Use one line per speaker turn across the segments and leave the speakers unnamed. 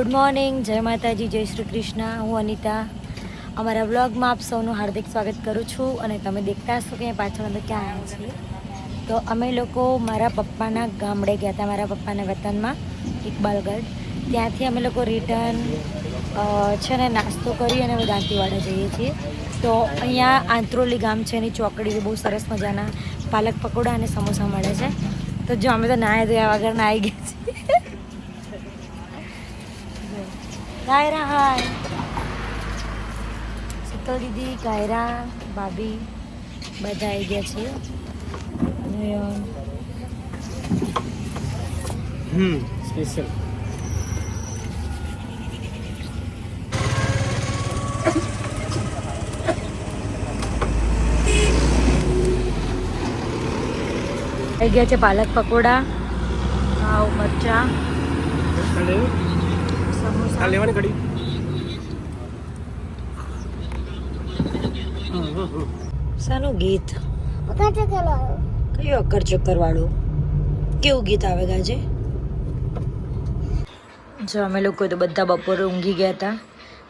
Good morning જય માતાજી, જય શ્રી કૃષ્ણ. હું અનિતા. અમારા વ્લોગમાં આપ સૌનું હાર્દિક સ્વાગત કરું છું અને તમે દેખતા હશો કે પાછળ અમે ક્યાં આવ્યા છીએ. તો અમે લોકો મારા પપ્પાના ગામડે ગયા હતા, મારા પપ્પાના વતનમાં ઇકબાલગઢ ત્યાંથી અમે લોકો રિટર્ન છે ને, નાસ્તો કરી અને અમે દાંતીવાડા જઈએ છીએ. તો અહીંયા આંત્રોલી ગામ છે એની ચોકડી બહુ સરસ મજાના, પાલક પકોડા અને સમોસા મળે છે. તો જો અમે તો નાહ્યા ધોયા વગર નાહી ગયા છીએ. કાયરા હાય શીતલ દીદી કાયરા ભાભી બધા આવી ગયા છે.
હમ સ્પેશિયલ
આવી ગયા છે પાલક પકોડા પાવ મરચા. સમોસા
લેવાની ઘડી.
શાનું ગીત? કયું અક્કર ચક્કર વાળું? કેવું ગીત આવે ગાજે? જો અમે લોકો તો બધા બપોરે ઊંઘી ગયા હતા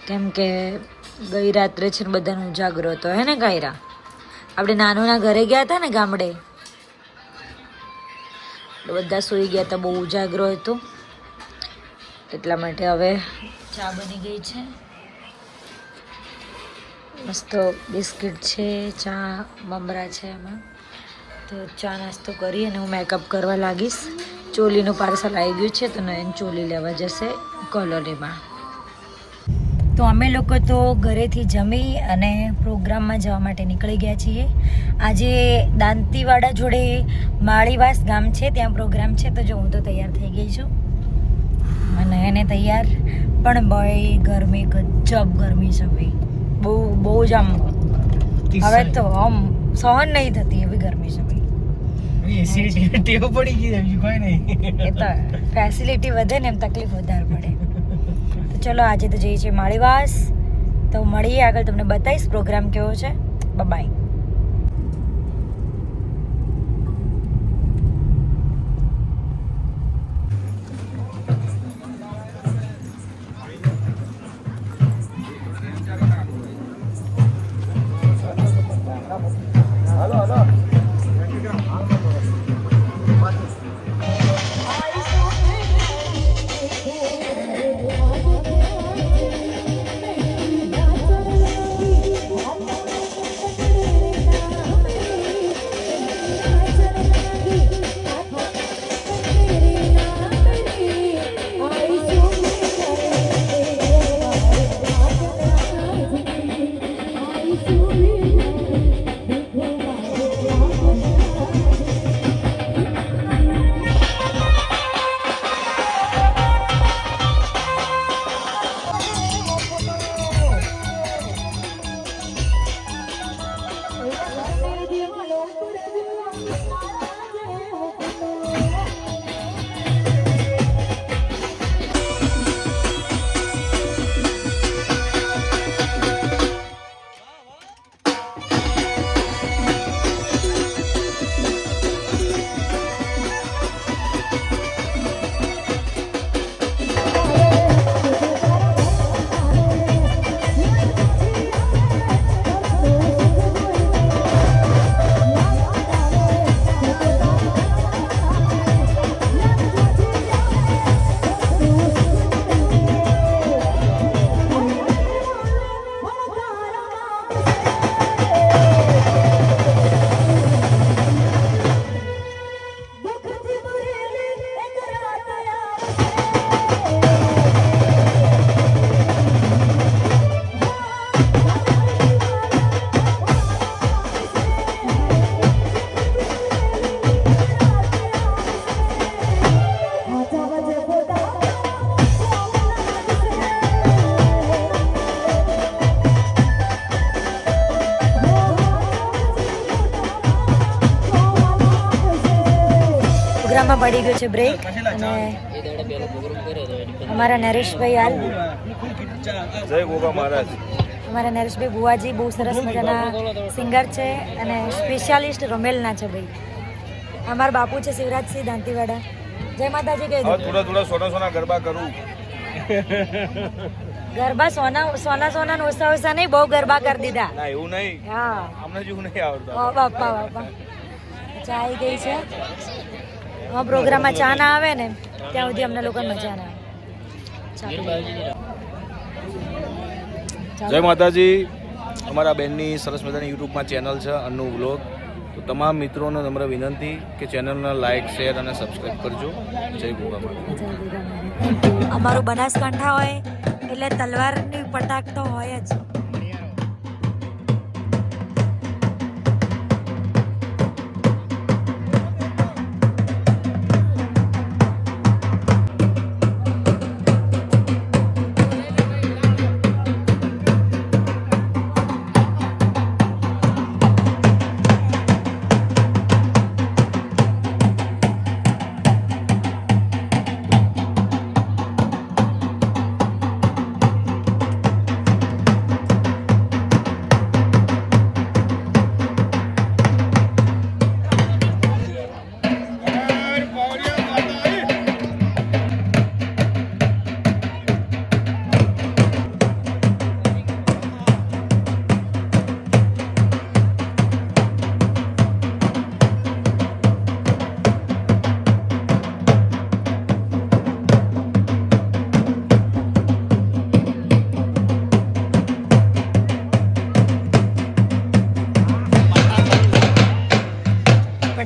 કેમ કે ગઈ રાત્રે છે ને બધાનો ઉજાગરો હતો. હે ને ગાયરા? આપણે નાનોના ઘરે ગયા હતા ને ગામડે? એટલે બધા સૂઈ ગયા હતા બહુ ઉજાગરો હતો. એટલા માટે હવે ચા બની ગઈ છે. મસ્ત બિસ્કિટ છે, ચા મમરા છે એમાં. તો ચા નાસ્તો કરી અને હું મેકઅપ કરવા લાગીશ. ચોલીનું પાર્સલ આવી ગયું છે, તો નયન ચોલી લેવા જશે કોલોનીમાં. તો અમે લોકો તો ઘરેથી જમી અને પ્રોગ્રામમાં જવા માટે નીકળી ગયા છીએ. આજે દાંતીવાડા જોડે માળીવાસ ગામ છે, ત્યાં પ્રોગ્રામ છે, તો જો હું તો તૈયાર થઈ ગઈ છું. અને એને તૈયાર પણ ભાઈ ગરમી ગજબ ગરમી છે ભાઈ. બહુ બહુ જ આમ હવે તો આમ સહન નહીં થતી એવી ગરમી છે ભાઈ.
ટેવ પડી ગઈ છે બીજું કોઈ નહીં.
એ તો ફેસિલિટી વધે ને એમ તકલીફ વધારે પડે. તો ચલો આજે તો જઈએ છીએ માળીવાસ. તો મળીએ આગળ તમને બતાવીશ પ્રોગ્રામ કેવો છે. બાય પ્રોગ્રામમાં પડી ગયો છે બ્રેક અને અમારા નરેશભાઈ હાલ
જય ગોગા મહારાજ.
અમારા નરેશભાઈ બુવાજી બહુ સરસ મજાના સિંગર છે અને સ્પેશિયાલિસ્ટ રમેલના છે ભાઈ. અમારા બાપુ છે શિવરાજસિંહ દાંતીવાડા. જય માતાજી કહી
થોડા થોડા સોના સોના ગરબા કરું.
ગરબા સોના સોના સોના ઓછા ઓછા નહીં બહુ ગરબા કરી દીધા.
ના એવું નહીં.
હા.
અમને જેવું નહીં આવડતું.
બાપા બાપા ચા ગઈ છે? પ્રોગ્રામમાં ચા ના આવે ને ત્યાં સુધી અમને લોકોને મજા ના આવે.
જય માતાજી. અમારા બેનની સરસ મજાની યુટ્યુબમાં ચેનલ છે અન્નુ વ્લોગ. તો તમામ મિત્રોને નમ્ર વિનંતી કે ચેનલને લાઇક શેર અને સબસ્ક્રાઈબ કરજો. જય ગોગા
અમારું બનાસકાંઠા હોય એટલે તલવારની પટાક તો હોય જ.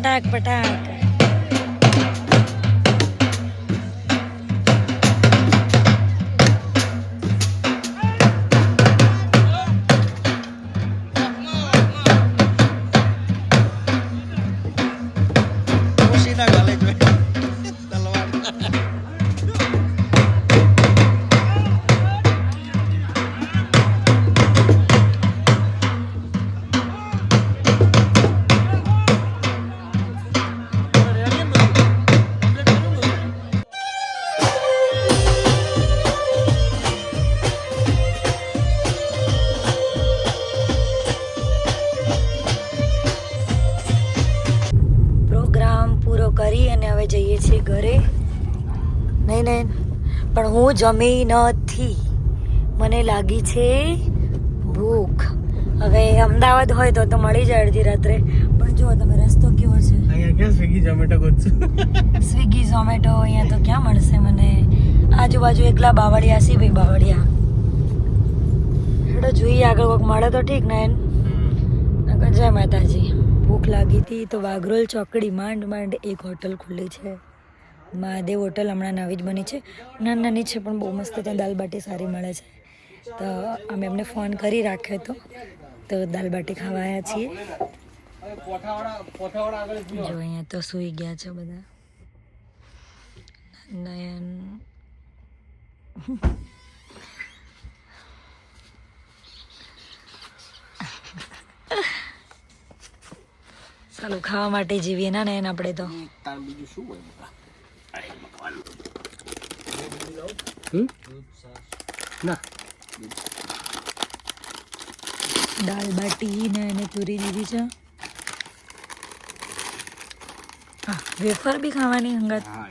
પટાક પટાક કરી અને હવે જઈએ છીએ ઘરે. નહીં નહીં. પણ હું જમી નથી. મને લાગી છે ભૂખ. હવે અમદાવાદ હોય તો તો મળી જાય અડધી રાત્રે. પણ જુઓ તમે રસ્તો કેવો છે?
અહીંયા ક્યાં સ્વિગી ઝોમેટો ગોતશું?
સ્વિગી ઝોમેટો અહીંયા તો ક્યાં મળશે મને? આજુબાજુ એકલા બાવળિયા સી ભાઈ બાવળિયા. હેડો જોઈએ આગળ કોઈક મળે તો ઠીક ને જય માતાજી. ભૂખ લાગી હતી તો વાઘરોલ ચોકડી માંડ માંડ એક હોટલ ખુલ્લી છે. મહાદેવ હોટલ હમણાં નવી જ બની છે. નાની નાની છે પણ બહુ મસ્ત ત્યાં દાલ બાટી સારી મળે છે. તો અમે એમને ફોન કરી રાખ્યો હતો. તો દાલ બાટી ખાવા આવ્યા છીએ. જો અહીંયા તો સૂઈ ગયા છે બધા. નયન. ચાલો ખાવા માટે જીવીએ ના નયન આપણે તો.
બીજું શું હોય ના.
દાલ બાટી ને એને પૂરી દીધી છે. હા વેફર બી ખાવાની હંગાત.
હા